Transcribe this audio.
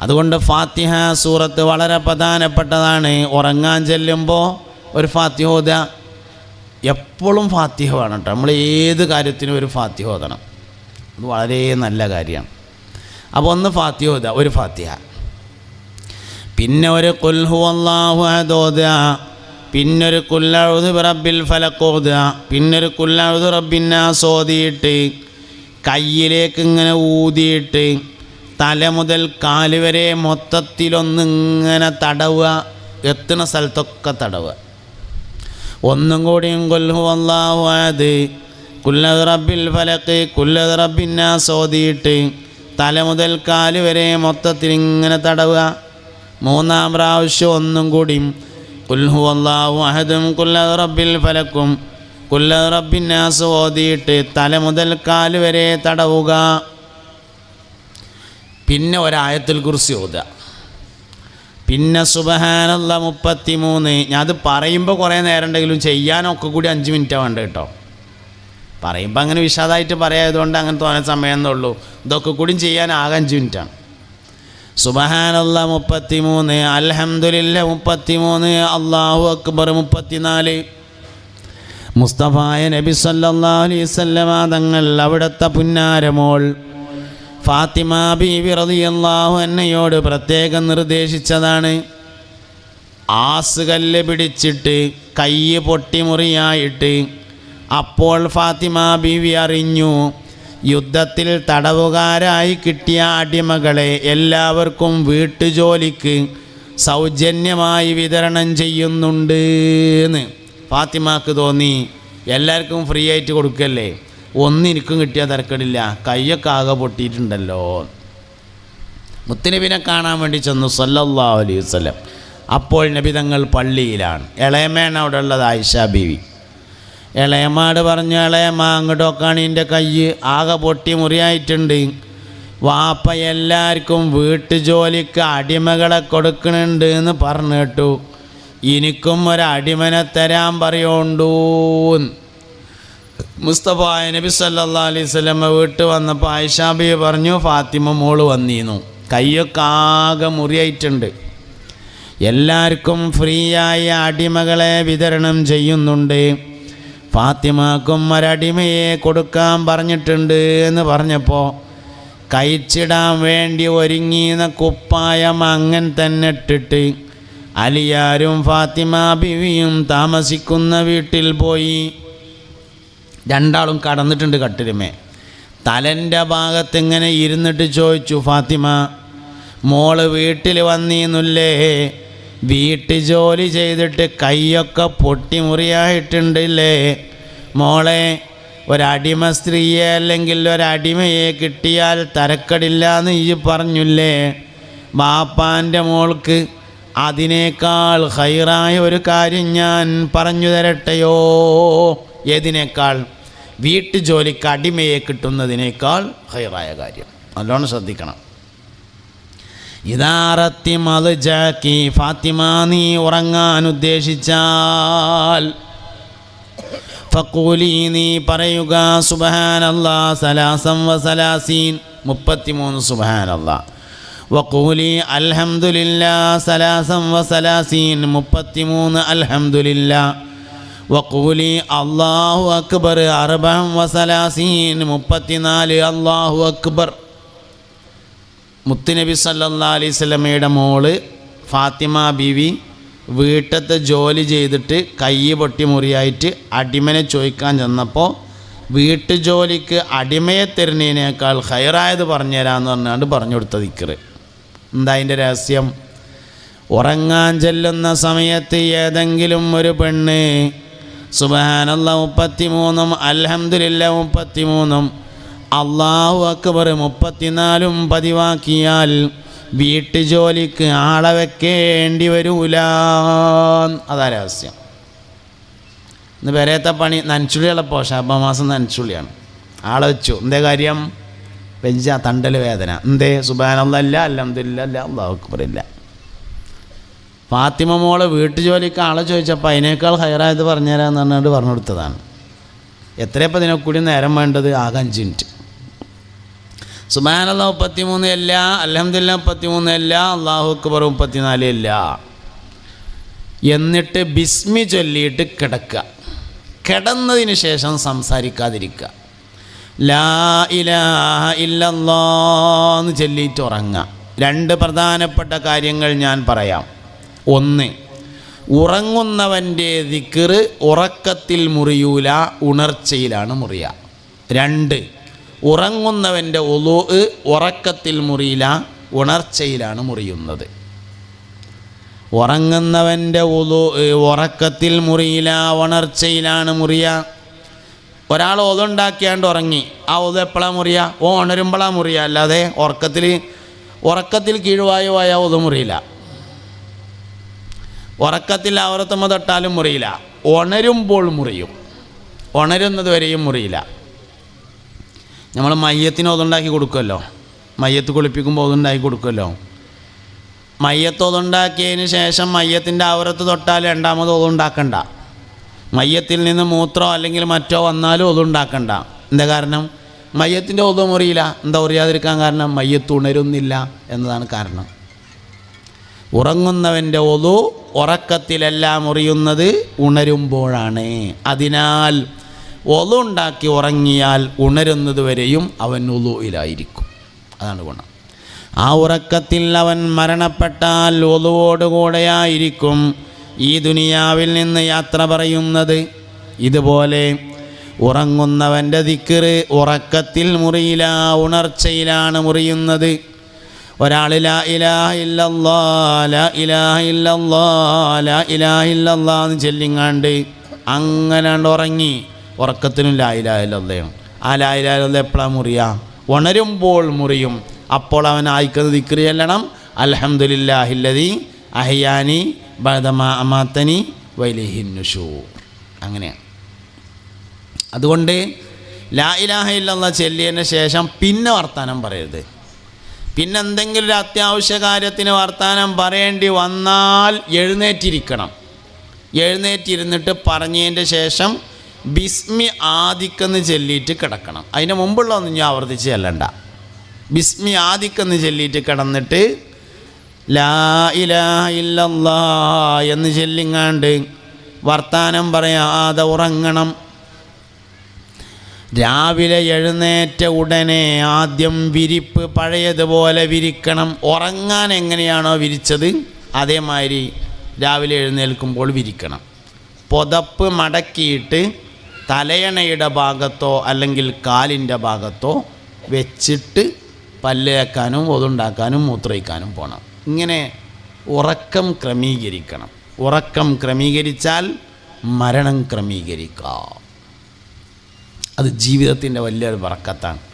അതുകൊണ്ട് ഫാത്തിഹ സൂറത്ത് വളരെ പ്രധാനപ്പെട്ടതാണ്. ഉറങ്ങാൻ ചെല്ലുമ്പോൾ ഒരു ഫാത്തിഹ ഓതുക. എപ്പോഴും ഫാത്തിഹ വേണം കേട്ടോ. നമ്മൾ ഏത് കാര്യത്തിനും ഒരു ഫാത്തിഹ ഓതണം. അത് വളരെ നല്ല കാര്യമാണ്. അപ്പോൾ ഒന്ന് ഫാത്തിഹ ഒരു ഫാത്തിഹ. പിന്നെ ഒരു കുൽഹു അള്ളാഹു അഹദ് ഓതുക. പിന്നൊരു കുല്ലഴുത് റബ്ബിൽ ഫലക്കോത പിന്നൊരു കുല്ലഴുത് റബ്ബിന്നാസ് ഓതിയിട്ട് കയ്യിലേക്ക് ഇങ്ങനെ ഊതിയിട്ട് തല മുതൽ കാൽ വരെ മൊത്തത്തിലൊന്നിങ്ങനെ തടവുക എത്തുന്ന സ്ഥലത്തൊക്കെ തടവുക. ഒന്നും കൂടിയും കൊല്ലു അള്ളാഹു അത് കുല്ലത് റബ്ബിൽ ഫലക്ക് കുല്ലത് റബ്ബിന്നാസ് ഓതിയിട്ട് തല മുതൽ കാൽ വരെ മൊത്തത്തിൽ ഇങ്ങനെ തടവുക. മൂന്നാം പ്രാവശ്യം ഒന്നും കൂടിയും കുൽഹു അള്ളാഹു അഹദും കുല്ലത് റബ്ബിൽ ഫലക്കും. കുല്ലത് റബ്ബിന്നാസ് ഓതിയിട്ട് തല മുതൽ കാൽ വരെ തടവുക. പിന്നെ ഒരായത്തിൽ കുറിച്ച് ഓതുക. പിന്നെ സുബഹാനല്ല മുപ്പത്തി മൂന്ന് ഞാൻ അത് പറയുമ്പോൾ കുറേ നേരം ഉണ്ടെങ്കിലും ചെയ്യാനൊക്കെ കൂടി അഞ്ച് മിനിറ്റാണ് വേണ്ട കേട്ടോ. പറയുമ്പോൾ അങ്ങനെ വിഷാദമായിട്ട് പറയായതുകൊണ്ട് അങ്ങനെ തോന്നുന്ന സമയം എന്നുള്ളൂ ഇതൊക്കെ കൂടി ചെയ്യാൻ ആകെ അഞ്ച് മിനിറ്റാണ് സുബഹാനല്ല മുപ്പത്തി മൂന്ന് അലഹമുല്ല മുപ്പത്തി മൂന്ന് അള്ളാഹു അക്ബർ മുപ്പത്തിനാല്. മുസ്തഫായ നബി സല്ലാ വസല്ലമ തങ്ങൾ അവിടുത്തെ പുന്നാരമോൾ ഫാത്തിമ ബീവി റളിയല്ലാഹു അന്നയോട് പ്രത്യേകം നിർദ്ദേശിച്ചതാണ്. ആസുകല്ല് പിടിച്ചിട്ട് കൈ പൊട്ടിമുറിയായിട്ട് അപ്പോൾ ഫാത്തിമ ബീവി അറിഞ്ഞു യുദ്ധത്തിൽ തടവുകാരായി കിട്ടിയ അടിമകളെ എല്ലാവർക്കും വീട്ടുജോലിക്ക് സൗജന്യമായി വിതരണം ചെയ്യുന്നുണ്ട് എന്ന് ഫാത്തിമാക്ക് തോന്നി. എല്ലാവർക്കും ഫ്രീ ആയിട്ട് കൊടുക്കല്ലേ? ഒന്നിനിക്കും കിട്ടിയ തിരക്കടില്ല. കയ്യൊക്കെ ആകെ പൊട്ടിയിട്ടുണ്ടല്ലോ. മുത്തുനബിനെ കാണാൻ വേണ്ടി ചെന്നു സല്ലല്ലാഹു അലൈഹി വസല്ലം. അപ്പോൾ നബി തങ്ങൾ പള്ളിയിലാണ്. ഇളയമ്മയാണ് അവിടെ ഉള്ളത് ആയിഷ ബീവി. ഇളയമാട് പറഞ്ഞു ഇളയമ്മ അങ്ങോട്ടൊക്കെയാണ് എന്റെ കൈ ആകെ പൊട്ടി മുറിയായിട്ടുണ്ട്. വാപ്പ എല്ലാവർക്കും വീട്ടുജോലിക്ക് അടിമകളെ കൊടുക്കണുണ്ട് എന്ന് പറഞ്ഞു കേട്ടു എനിക്കും ഒരടിമനെ തരാൻ പറയുണ്ടൂന്ന്. മുസ്തഫ നബി സല്ലാ അലൈഹി സ്വലമ്മ വീട്ട് വന്നപ്പോൾ ആയിഷാബി പറഞ്ഞു ഫാത്തിമ മോൾ വന്നിരുന്നു കയ്യൊക്കെ ആകെ മുറിയായിട്ടുണ്ട്. എല്ലാവർക്കും ഫ്രീ ആയ അടിമകളെ വിതരണം ചെയ്യുന്നുണ്ട്. ഫാത്തിമാക്കും ഒരടിമയെ കൊടുക്കാൻ പറഞ്ഞിട്ടുണ്ട് എന്ന് പറഞ്ഞപ്പോൾ കഴിച്ചിടാൻ വേണ്ടി ഒരുങ്ങിയുന്ന കുപ്പായം അങ്ങൻ തന്നെ ഇട്ടിട്ട് അലിയാരും ഫാത്തിമ ബിവിയും താമസിക്കുന്ന വീട്ടിൽ പോയി. രണ്ടാളും കടന്നിട്ടുണ്ട് കട്ടിലുമേ. തലന്റെ ഭാഗത്ത് ഇങ്ങനെ ഇരുന്നിട്ട് ചോദിച്ചു ഫാത്തിമ മോൾ വീട്ടിൽ വന്നീന്നുല്ലേ? വീട്ടു ജോലി ചെയ്തിട്ട് കൈയൊക്കെ പൊട്ടിമുറിയായിട്ടുണ്ടല്ലേ? മോളെ ഒരടിമ സ്ത്രീയെ അല്ലെങ്കിൽ ഒരടിമയെ കിട്ടിയാൽ തരക്കടില്ല എന്ന് ഈ പറഞ്ഞില്ലേ? ബാപ്പാന്റെ മോൾക്ക് അതിനേക്കാൾ ഹൈറായ ഒരു കാര്യം ഞാൻ പറഞ്ഞു തരട്ടെയോ? ഏതിനേക്കാൾ വീട്ടു ജോലിക്ക് അടിമയെ കിട്ടുന്നതിനേക്കാൾ ഹൈറായ കാര്യം. നല്ലോണം ശ്രദ്ധിക്കണം. ഇതാറത്തി മത് ജാക്കി ഫാത്തിമ നീ ഉറങ്ങാൻ ഉദ്ദേശിച്ചാൽ ഫക്കൂലി നീ പറയുക സുബഹാനല്ലാ സലാസം വ സലാസീൻ. മുപ്പത്തിമൂന്ന് സുബഹാനല്ലാ. വക്കൂലി അൽഹംദുലില്ലാ സലാസം വസലാസീൻ സലാസീൻ. മുപ്പത്തിമൂന്ന് അൽഹംദുലില്ലാ. വക്കൂലി അള്ളാഹു അക്ബർ അർബം വസലാസീൻ മുപ്പത്തിനാല് അള്ളാഹു അക്ബർ. മുത്തുനബി സല്ലാ അലൈഹി സ്വലമയുടെ മോൾ ഫാത്തിമ ബിവി വീട്ടത്തെ ജോലി ചെയ്തിട്ട് കൈ പൊട്ടി മുറിയായിട്ട് അടിമനെ ചോദിക്കാൻ ചെന്നപ്പോൾ വീട്ടു ജോലിക്ക് അടിമയെ തരുന്നതിനേക്കാൾ ഹയറായത് പറഞ്ഞുതരാമെന്ന് പറഞ്ഞാണ്ട് പറഞ്ഞു കൊടുത്ത ദിക്കറ് എന്താ അതിന്റെ രഹസ്യം? ഉറങ്ങാൻ ചെല്ലുന്ന സമയത്ത് ഏതെങ്കിലും ഒരു പെണ്ണ് സുബഹാനല്ല മുപ്പത്തിമൂന്നും അലഹമില്ല മുപ്പത്തിമൂന്നും. അള്ളാഹു അക്ബർ മുപ്പത്തിനാലും പതിവാക്കിയാൽ വീട്ടുജോലിക്ക് ആളെ വെക്കേണ്ടി വരൂല. അതാ രഹസ്യം. ഇന്ന് പെരേത്തെ പണി നനച്ചുള്ളിയുള്ള പോഷ ശാപമാസം നനച്ചുള്ളിയാണ് ആളെ വെച്ചു. എന്തേ കാര്യം? വെഞ്ചാ തണ്ടൽ വേദന. എന്തേ? സുബാനല്ല അല്ലംദില്ല അല്ല അള്ളാഹു അക്ബർ ഇല്ല. ഫാത്തിമ മോൾ വീട്ടുജോലിക്ക് ആളെ ചോദിച്ചപ്പോൾ അതിനേക്കാൾ ഹയറായത് പറഞ്ഞുതരാന്ന് പറഞ്ഞിട്ട് പറഞ്ഞു കൊടുത്തതാണ് എത്രയപ്പോൾ ഇതിനെക്കൂടി നേരം വേണ്ടത്? ആകെ അഞ്ച് മിനിറ്റ്. സുബാനല്ല മുപ്പത്തി മൂന്ന് അല്ല അലഹമില്ല മുപ്പത്തി മൂന്ന് അല്ല അള്ളാഹു അക്ബർ മുപ്പത്തിനാല് അല്ല എന്നിട്ട് ബിസ്മി ചൊല്ലിയിട്ട് കിടക്കുക. കിടന്നതിന് ശേഷം സംസാരിക്കാതിരിക്കുക. ലാ ഇലാഹ ഇല്ലല്ലാന്ന് ചൊല്ലിയിട്ട് ഉറങ്ങുക. രണ്ട് പ്രധാനപ്പെട്ട കാര്യങ്ങൾ ഞാൻ പറയാം. ഒന്ന്. ഉറങ്ങുന്നവന്റെ ദിക്കറ് ഉറക്കത്തിൽ മുറിയൂല ഉണർച്ചയിലാണ് മുറിയ. രണ്ട്. ഉറങ്ങുന്നവന്റെ ഒലു ഉറക്കത്തിൽ മുറിയില്ല ഉണർച്ചയിലാണ് മുറിയുന്നത്. ഉറങ്ങുന്നവന്റെ ഒലു ഉറക്കത്തിൽ മുറിയില്ല ഉണർച്ചയിലാണ് മുറിയ. ഒരാൾ ഒതുണ്ടാക്കിയാണ്ട് ഉറങ്ങി. ആ ഒതു എപ്പോഴാണ് മുറിയ? ഓ ഉണരുമ്പോഴാണ് മുറിയ. അല്ലാതെ ഉറക്കത്തിൽ ഉറക്കത്തിൽ കീഴുവായോ ആയ ഒതു മുറിയില്ല. ഉറക്കത്തിൽ ആവറത്തുമ്മ തൊട്ടാലും മുറിയില്ല. ഉണരുമ്പോൾ മുറിയും. ഉണരുന്നത് വരെയും മുറിയില്ല. നമ്മൾ മയ്യത്തിന് ഒതുണ്ടാക്കി കൊടുക്കുമല്ലോ മയ്യത്ത് കുളിപ്പിക്കുമ്പോൾ ഒതുണ്ടാക്കി കൊടുക്കുമല്ലോ മയ്യത്ത് ഒതുണ്ടാക്കിയതിന് ശേഷം മയ്യത്തിന്റെ ആവരത്ത് തൊട്ടാൽ രണ്ടാമത് ഒതുണ്ടാക്കണ്ട മയ്യത്തിൽ നിന്ന് മൂത്രോ അല്ലെങ്കിൽ മറ്റോ വന്നാലും ഒതുണ്ടാക്കണ്ട എന്താ കാരണം? മയ്യത്തിന്റെ ഒതു മുറിയില്ല. എന്താ ഉറിയാതിരിക്കാൻ കാരണം? മയ്യത്ത് ഉണരുന്നില്ല എന്നതാണ് കാരണം. ഉറങ്ങുന്നവന്റെ ഒതു ഉറക്കത്തിലെല്ലാം ഉറിയുന്നത് ഉണരുമ്പോഴാണ്. അതിനാൽ ഒതു ഉണ്ടാക്കി ഉറങ്ങിയാൽ ഉണരുന്നത് വരെയും അവൻ ഒലുയിലായിരിക്കും അതാണ് ഗുണം. ആ ഉറക്കത്തിൽ അവൻ മരണപ്പെട്ടാൽ ഒതുവോടുകൂടെയായിരിക്കും ഈ ദുനിയാവിൽ നിന്ന് യാത്ര പറയുന്നത്. ഇതുപോലെ ഉറങ്ങുന്നവന്റെ ദിക്കറ് ഉറക്കത്തിൽ മുറിയില ഉണർച്ചയിലാണ് മുറിയുന്നത്. ഒരാൾ എന്ന് ചെല്ലിങ്ങാണ്ട് അങ്ങനാണ്ട് ഉറങ്ങി. ഉറക്കത്തിനും ലാ ആ ലാ എപ്പോഴാണ് മുറിയ? ഉണരുമ്പോൾ മുറിയും. അപ്പോൾ അവൻ ആയിക്കുന്നത് ദിക്രി ചെല്ലണം. അലഹമുല്ലാഹില്ലതി അഹയാനി ബദമാ അമാത്തനി വൈലിഹിന്നുഷൂർ അങ്ങനെയാണ്. അതുകൊണ്ട് ലാ ചെല്ലിയതിന് ശേഷം പിന്നെ വർത്താനം പറയരുത്. പിന്നെ എന്തെങ്കിലും ഒരു അത്യാവശ്യ കാര്യത്തിന് വർത്തമാനം പറയേണ്ടി വന്നാൽ എഴുന്നേറ്റിരിക്കണം. എഴുന്നേറ്റിരുന്നിട്ട് പറഞ്ഞതിന്റെ ശേഷം ബിസ്മി ആദിക്കെന്ന് ചൊല്ലിയിട്ട് കിടക്കണം. അതിന് മുമ്പുള്ളതൊന്നും ഞാൻ ആവർത്തിച്ച് ചെല്ലണ്ട. ബിസ്മി ആദിക്കെന്ന് ചൊല്ലിയിട്ട് കിടന്നിട്ട് ലാ ഇലാഹ ഇല്ലല്ലാ എന്ന് ചൊല്ലിങ്ങാണ്ട് വർത്താനം പറയാതെ ഉറങ്ങണം. രാവിലെ എഴുന്നേറ്റ ഉടനെ ആദ്യം വിരിപ്പ് പഴയതുപോലെ വിരിക്കണം. ഉറങ്ങാൻ എങ്ങനെയാണോ വിരിച്ചത്? അതേമാതിരി രാവിലെ എഴുന്നേൽക്കുമ്പോൾ വിരിക്കണം. പുതപ്പ് മടക്കിയിട്ട് തലയണയുടെ ഭാഗത്തോ അല്ലെങ്കിൽ കാലിന്റെ ഭാഗത്തോ വെച്ചിട്ട് പല്ലേക്കാനും ഒതുണ്ടാക്കാനും മൂത്രയിക്കാനും പോകണം ഇങ്ങനെ ഉറക്കം ക്രമീകരിക്കണം. ഉറക്കം ക്രമീകരിച്ചാൽ മരണം ക്രമീകരിക്കാം. അത് ജീവിതത്തിന്റെ വലിയൊരു വറക്കത്താണ്.